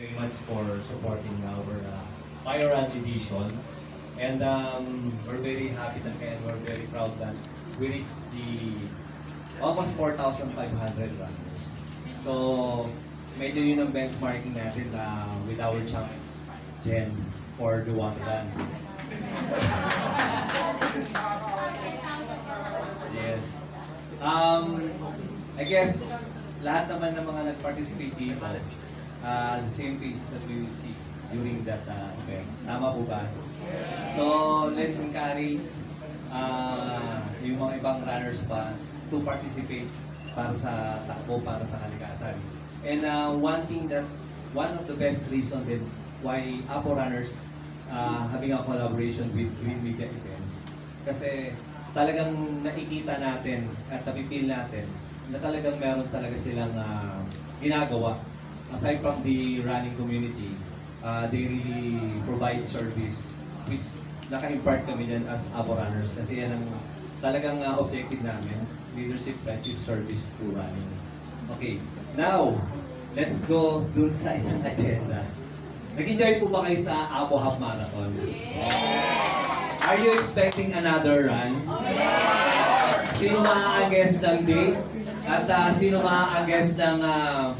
very much for supporting our uh, Fire Run edition. And um, we're very happy that and we're very proud that we reached the almost 4,500 runners. So, medyo yun ang benchmarking natin uh, with our champ Jen for run. Yes. Um, I guess, lahat naman ng mga nag-participate dito, uh, the same faces that we will see during that uh, event. Tama po ba? So, let's encourage uh, yung mga ibang runners pa to participate para sa takbo, para sa kalikasan. And uh, one thing that, one of the best reason then why Apo Runners uh, having a collaboration with Green Media Events kasi talagang nakikita natin at napipil natin na talagang meron talaga silang ah, ginagawa. Aside from the running community, uh, they really provide service which naka-impart kami dyan as Abo Runners kasi yan ang talagang ah, objective namin, leadership, friendship, service to running. Okay, now, let's go dun sa isang agenda. Nag-enjoy po ba kayo sa Abo Half Marathon? Are you expecting another run? Sino maa-guess ng date? At ah, sino maa-guess ng ah,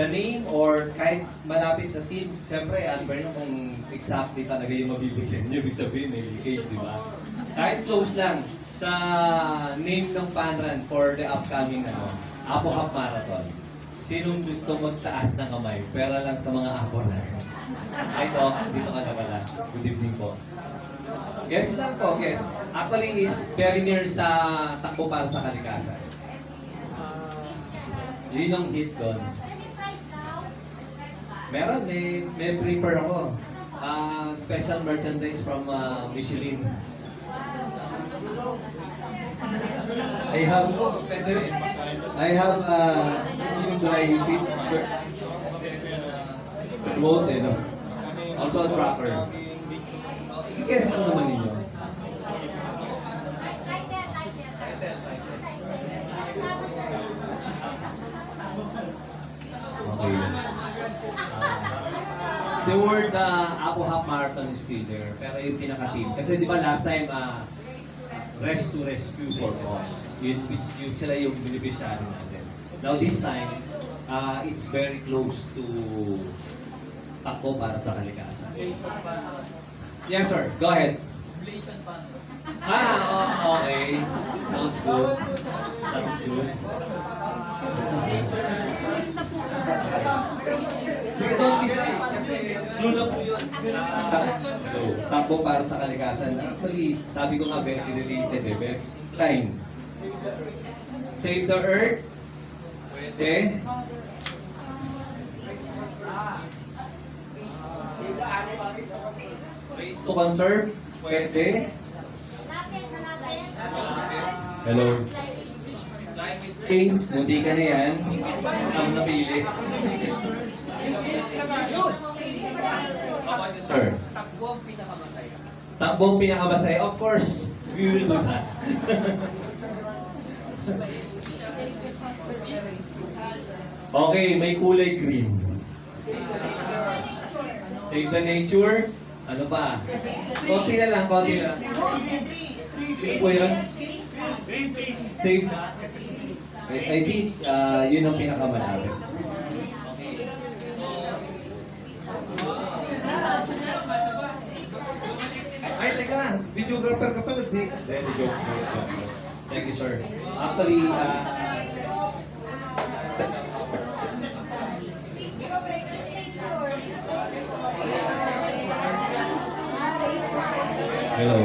the name or kahit malapit na team? Siyempre, yun kung exactly talaga yung mabibigyan nyo? Ibig sabihin, may leakage, di ba? Kahit close lang sa name ng fan run for the upcoming ano, Apo Half Marathon. Sinong gusto magtaas ng kamay? Pera lang sa mga Apo runners. Ay, ito, dito ka na pala. Good evening po. Guess lang po, guess. Actually, it's very near sa takbo para sa kalikasan. Yun yung hit doon. Meron, may, may prepare ako. Ah, special merchandise from ah, Michelin. I have, oh, pwede. I have uh, yung dry fit shirt. Cloth eh, no? Also a tracker. I-guess lang naman ninyo. Okay. Uh, the word uh, Apo Half Marathon is still there. Pero yung pinaka-team. Kasi di ba last time, uh, Rest to Rescue for Cause. Yun, which, yun sila yung beneficiary natin. Now this time, uh, it's very close to takbo para sa kalikasan. Yes sir, go ahead. Ah, oh, okay. Sounds good. So, takbo para sa kalikasan. Actually, sabi ko nga, very related eh. Very line. Save the earth. Pwede. Ways to conserve. Pwede. Hello. Change. Hindi ka na yan. Ang napili. Sir. Takbo ang pinakamasaya. Takbong pinakamasaya. Of course, we will do that. okay, may kulay green. Save the nature. Ano pa? Konti na lang, konti na lang. Sino po yun? Save. I, I think uh, yun ang pinakamalapit. Ay, teka, videographer ka pala. Di, Hindi, joke. Thank you, sir. Actually, uh, Hello.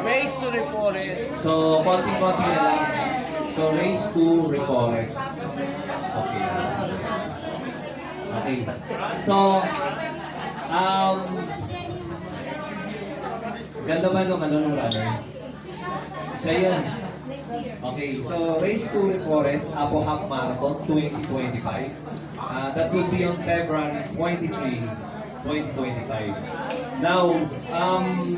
Race to the forest. So, konting-konti na lang. So, race to Reforest. Okay. Okay. So, um, ganda ba nung ano nung runner? Siya yun. Okay, so Race to Reforest, Apo Half Marathon 2025. Uh, that will be on February 23, 2025. Now, um,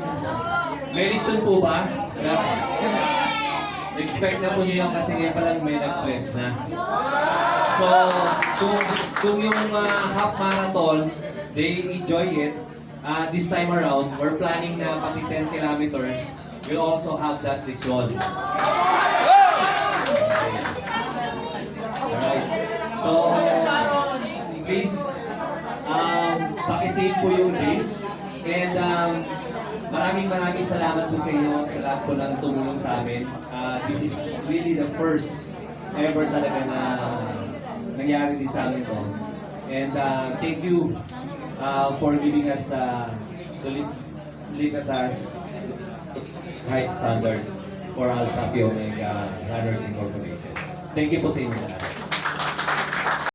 may lechon po ba? Na- Expect na po niyo yung kasi ngayon pa lang may nag-pledge na. So, kung, kung yung uh, half marathon, they enjoy it, uh, this time around, we're planning na pati 10 kilometers, we'll also have that ritual. Alright. So, please, um, pakisave po yung date. And um, maraming maraming salamat po sa inyo sa lahat po ng tumulong sa amin. Uh, this is really the first ever talaga na nangyari din sa amin to. And uh, thank you uh, for giving us uh, to live, live us high standard for Alpha Phi Omega Runners Incorporated. Thank you po sa inyo lahat.